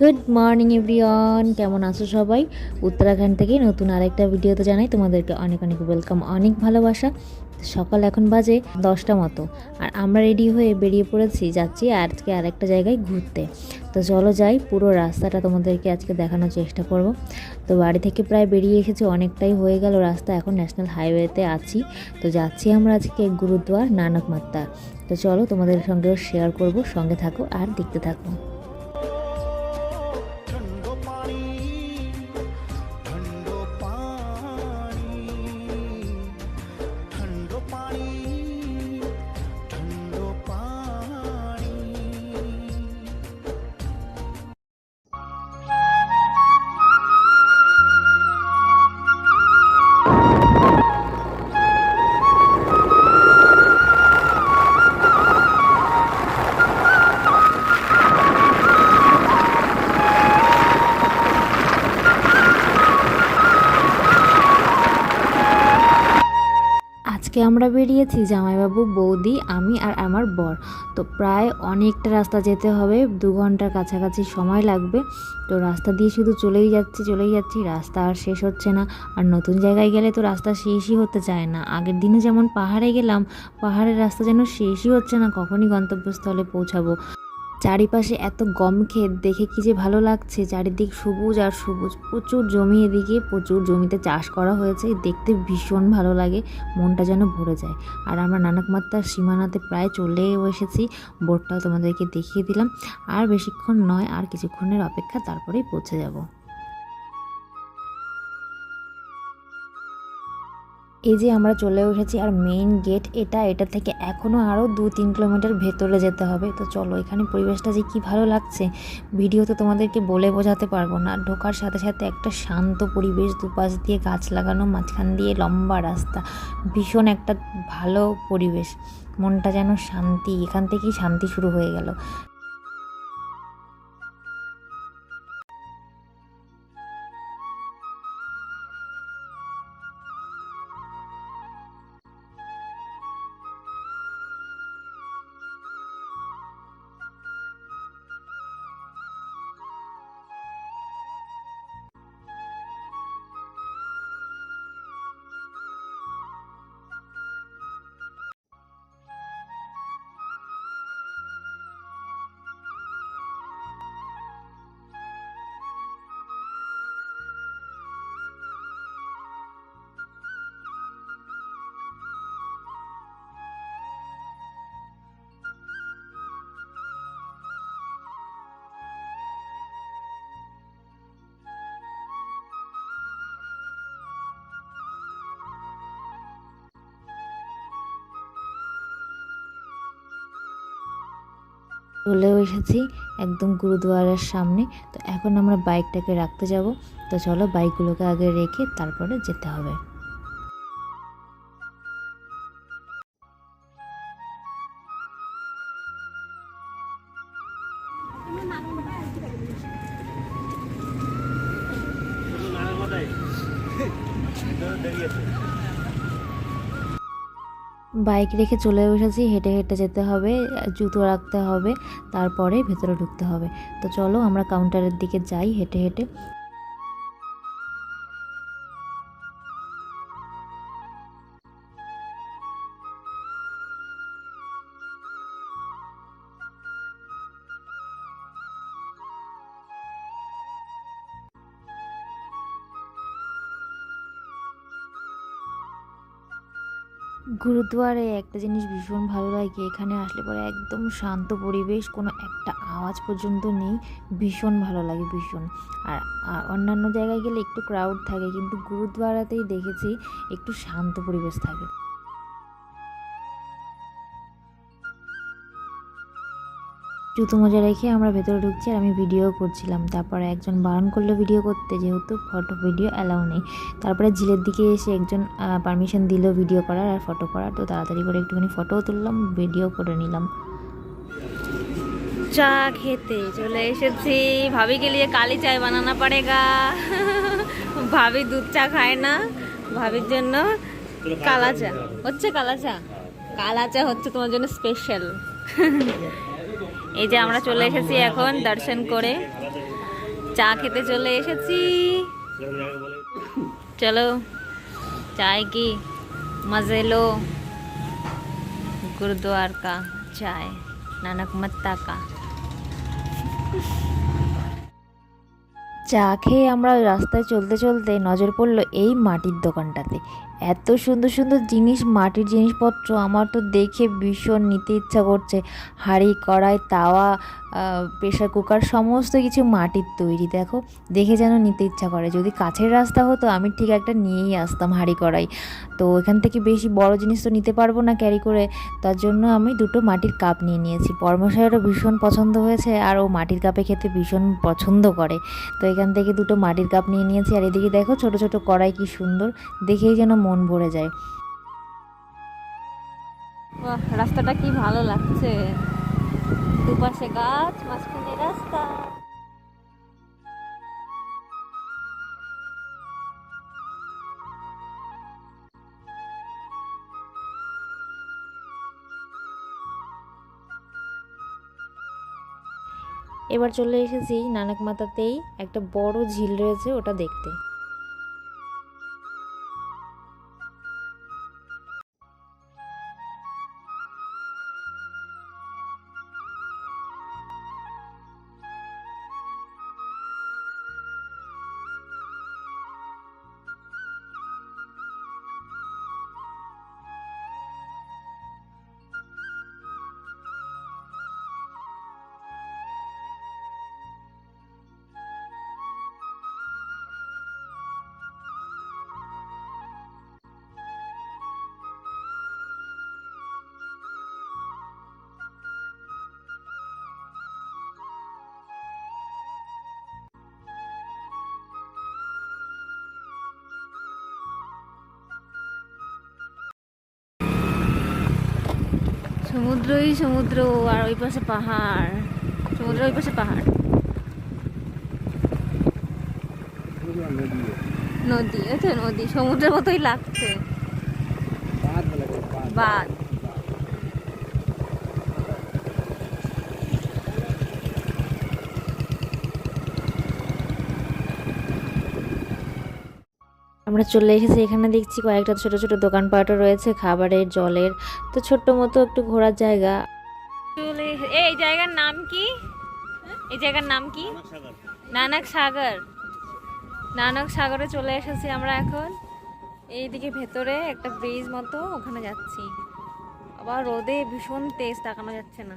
Good morning everyone কেমন আছো সবাই? উত্তরাখণ্ড থেকে নতুন আরেকটা ভিডিওতে জানাই তোমাদেরকে অনেক অনেক ওয়েলকাম অনেক ভালোবাসা। সকাল এখন বাজে দশটা মতো, আর আমরা রেডি হয়ে বেরিয়ে পড়েছি, যাচ্ছি আজকে আরেকটা জায়গায় ঘুরতে। তো চলো যাই, পুরো রাস্তাটা তোমাদেরকে আজকে দেখানোর চেষ্টা করব। তো বাড়ি থেকে প্রায় বেরিয়ে এসেছি, অনেকটাই হয়ে গেল রাস্তা, এখন ন্যাশনাল হাইওয়েতে আছি। তো যাচ্ছি আমরা আজকে গুরুদ্বার, নানক মাত্তা তো চলো তোমাদের সঙ্গেও শেয়ার করব, সঙ্গে থাকো আর দেখতে থাকো। আমরা বেরিয়েছি জামাইবাবু, বৌদি, আমি আর আমার বর। তো প্রায় অনেকটা রাস্তা যেতে হবে, দু ঘণ্টার কাছাকাছি সময় লাগবে। তো রাস্তা দিয়ে শুধু চলেই যাচ্ছি চলেই যাচ্ছি, রাস্তা আর শেষ হচ্ছে না। আর নতুন জায়গায় গেলে তো রাস্তা শেষই হতে চায় না। আগের দিনে যেমন পাহাড়ে গেলাম, পাহাড়ের রাস্তা যেন শেষই হচ্ছে না, কখনই গন্তব্যস্থলে পৌঁছাবো। চারিপাশে এত গম ক্ষেত দেখে কি যে ভালো লাগছে। চারিদিক সবুজ আর সবুজ। প্রচুর জমি এদিকে, প্রচুর জমিতে চাষ করা হয়েছে। দেখতে ভীষণ ভালো লাগে, মনটা যেন ভরে যায়। আর আমরা নানক মাত্রার সীমানাতে প্রায় চলেও এসেছি। বোর্ডটাও তোমাদেরকে দেখিয়ে দিলাম। আর বেশিক্ষণ নয়, আর কিছুক্ষণের অপেক্ষা, তারপরেই পৌঁছে যাব। এই যে আমরা চলে এসেছি আর মেইন গেট এটা এটা থেকে এখনও আরও দু তিন কিলোমিটার ভেতরে যেতে হবে। তো চলো এখানে পরিবেশটা যে কী ভালো লাগছে ভিডিওতে তোমাদেরকে বলে বোঝাতে পারব না। ঢোকার সাথে সাথে একটা শান্ত পরিবেশ, দুপাশ দিয়ে গাছ লাগানো, মাঝখান দিয়ে লম্বা রাস্তা। ভীষণ একটা ভালো পরিবেশ। মনটা যেন শান্তি, এখান থেকেই শান্তি শুরু হয়ে গেল। চলেও এসেছি একদম গুরুদুয়ারার সামনে। তো এখন আমরা বাইকটাকে রাখতে যাব। তো চলো বাইকগুলোকে আগে রেখে তারপরে যেতে হবে। বাইক রেখে চলে এসেছি, হেঁটে হেঁটে যেতে হবে, জুতো রাখতে হবে, তারপরে ভেতরে ঢুকতে হবে। তো চলো আমরা কাউন্টারের দিকে যাই হেঁটে হেঁটে। গুরুদুয়ারে একটা জিনিস ভীষণ ভালো লাগে, এখানে আসলে পরে একদম শান্ত পরিবেশ, কোনো একটা আওয়াজ পর্যন্ত নেই, ভীষণ ভালো লাগে, ভীষণ। আর অন্যান্য জায়গায় গেলে একটু ক্রাউড থাকে, কিন্তু গুরুদুয়ারাতেই দেখেছি একটু শান্ত পরিবেশ থাকে। জুতো মোজা রেখে আমরা ভেতরে ঢুকছি আর আমি ভিডিও করছিলাম। তারপরে একজন বারণ করল ভিডিও করতে, যেহেতু ফটো ভিডিও অ্যালাউ নেই। তারপরে ঝিলের দিকে এসে একজন পারমিশন দিল ভিডিও করার আর ফটো করার। তো তাড়াতাড়ি করে একটুখানি ফটোও তুললাম ভিডিও করে নিলাম। চা খেতে চলে এসেছি। ভাবি কে লিয়ে কালি চায় বানানা পড়েগা। ভাবি দুধ চা খায় না। ভাবির জন্য কালা চা। হচ্ছে কালা চা? কালা চা হচ্ছে তোমার জন্য স্পেশাল এই যে আমরা চলে এসেছি এখন দর্শন করে। চা খেতে চলে এসেছি। চলো চায় কি? मज़े लो गुरुद्वार का নানক মত্তা কা। চা খেয়ে আমরা রাস্তায় চলতে চলতে নজর পড়ল এই মাটির দোকানটাতে। এত সুন্দর সুন্দর জিনিস, মাটির জিনিসপত্র আমার তো দেখে ভীষণ নিতে ইচ্ছা করছে। হাঁড়ি, কড়াই, তাওয়া প্রেশার কুকার, সমস্ত কিছু মাটির তৈরি, দেখো। দেখে যেন নিতে ইচ্ছা করে। যদি কাছের রাস্তা হতো, আমি ঠিক একটা নিয়েই আসতাম হাঁড়ি, কড়াই। তো এখান থেকে বেশি বড় জিনিস তো নিতে পারব না ক্যারি করে। তার জন্য আমি দুটো মাটির কাপ নিয়ে নিয়েছি। পরমশাইয়েরও ভীষণ পছন্দ হয়েছে আর ও মাটির কাপে খেতে ভীষণ পছন্দ করে। তো এখান থেকে দুটো মাটির কাপ নিয়ে নিয়েছি। আর এদিকে দেখো ছোট ছোট কড়াই কি সুন্দর। দেখেই যেন মন ভরে যায়। বাহ রাস্তাটা কি ভালো লাগছে। দুপাশে গাছ মাঝখানে রাস্তা। এবার চলে এসেছি নানক মাতাতেই। একটা বড় ঝিল রয়েছে ওটা দেখতে। সমুদ্রই সমুদ্র আর ওই পাশে পাহাড়। সমুদ্র ওই পাশে পাহাড়। নদী ওই তো নদী। সমুদ্রের মতোই লাগছে। বাদ আমরা চলে এসেছি এখানে দেখছি কয়েকটা ছোট ছোট দোকানপাটও রয়েছে খাবারের জলের। তো ছোট্ট মতো একটু ঘোরার জায়গা। এই জায়গার নাম কি? এই জায়গার নাম কি? নানক সাগর। নানক সাগরে চলে এসেছি আমরা এখন। এইদিকে ভেতরে একটা ব্রিজ মতো ওখানে যাচ্ছি। আবার রোদে ভীষণ তেজ তাকানো যাচ্ছে না।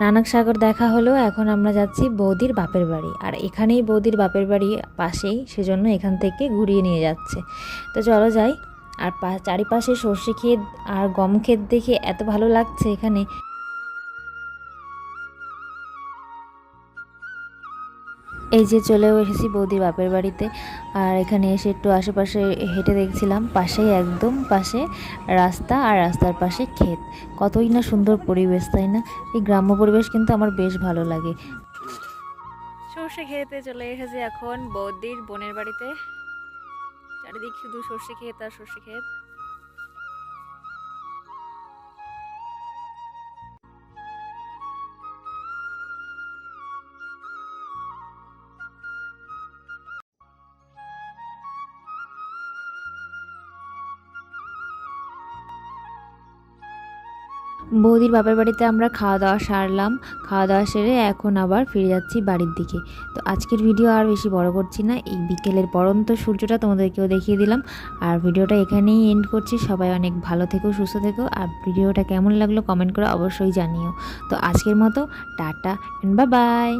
নানক সাগর দেখা হলো এখন আমরা যাচ্ছি বৌদির বাপের বাড়ি। আর এখানেই বৌদির বাপের বাড়ি পাশেই, সেজন্য এখান থেকে ঘুরিয়ে নিয়ে যাচ্ছে। তো চলো যাই। আর চারিপাশে সর্ষে ক্ষেত আর গম ক্ষেত দেখে এত ভালো লাগছে এখানে। এই যে চলেও এসেছি বৌদির বাপের বাড়িতে। আর এখানে এসে একটু আশেপাশে হেঁটে দেখছিলাম, পাশেই একদম পাশে রাস্তা আর রাস্তার পাশে ক্ষেত। কতই না সুন্দর পরিবেশ, তাই না? এই গ্রাম্য পরিবেশ কিন্তু আমার বেশ ভালো লাগে। সর্ষে খেতে চলে এসেছি এখন বৌদির বোনের বাড়িতে। চারিদিক শুধু সর্ষে ক্ষেত আর সর্ষে ক্ষেত। বৌদির বাপের বাড়িতে আমরা খাওয়া দাওয়া সারলাম। খাওয়া দাওয়া সেরে এখন আবার ফিরে যাচ্ছি বাড়ির দিকে। তো আজকের ভিডিও আর বেশি বড় করছি না। এই বিকেলের পরন্ত সূর্যটা তোমাদেরকেও দেখিয়ে দিলাম। আর ভিডিওটা এখানেই এন্ড করছি। সবাই অনেক ভালো থেকো, সুস্থ থেকো। আর ভিডিওটা কেমন লাগল কমেন্ট করে অবশ্যই জানিও। তো আজকের মতো, টাটা অ্যান্ড বা বাই